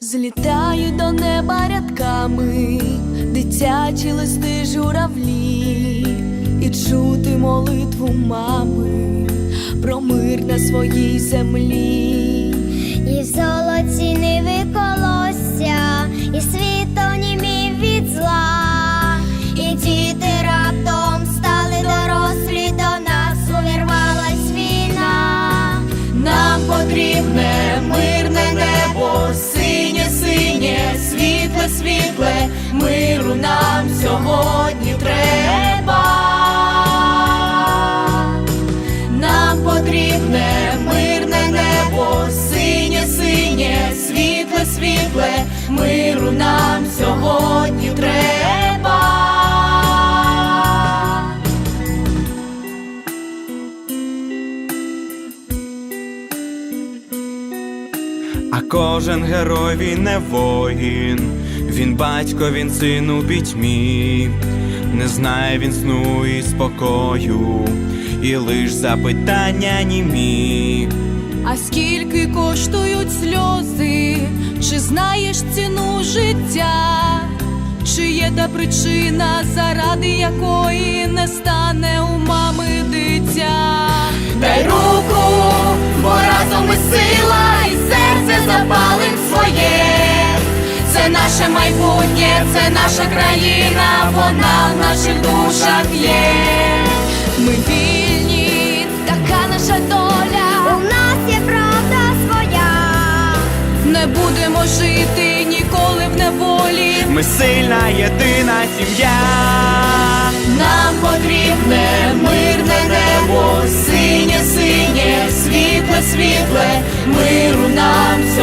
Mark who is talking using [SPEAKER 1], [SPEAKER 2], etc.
[SPEAKER 1] Злітають до неба рядками, дитячі листи журавлі, і чути молитву мами про мир на своїй землі.
[SPEAKER 2] І золоті ниви
[SPEAKER 1] світле, миру нам сьогодні треба.
[SPEAKER 3] А кожен герой він не воїн, він батько, він син у пітьмі, не знає він сну і спокою, і лиш запитання німі.
[SPEAKER 1] А скільки коштують знаєш ціну життя? Чи є та причина, заради якої не стане у мами дитя? Дай руку, бо разом ми сила, і серце запалим своє. Це наше майбутнє, це наша країна, вона в наших душах є. Ми Не будемо жити ніколи в неволі.
[SPEAKER 3] Ми сильна єдина сім'я.
[SPEAKER 1] Нам потрібне мирне небо, синє, синє, світле, світле, миру нам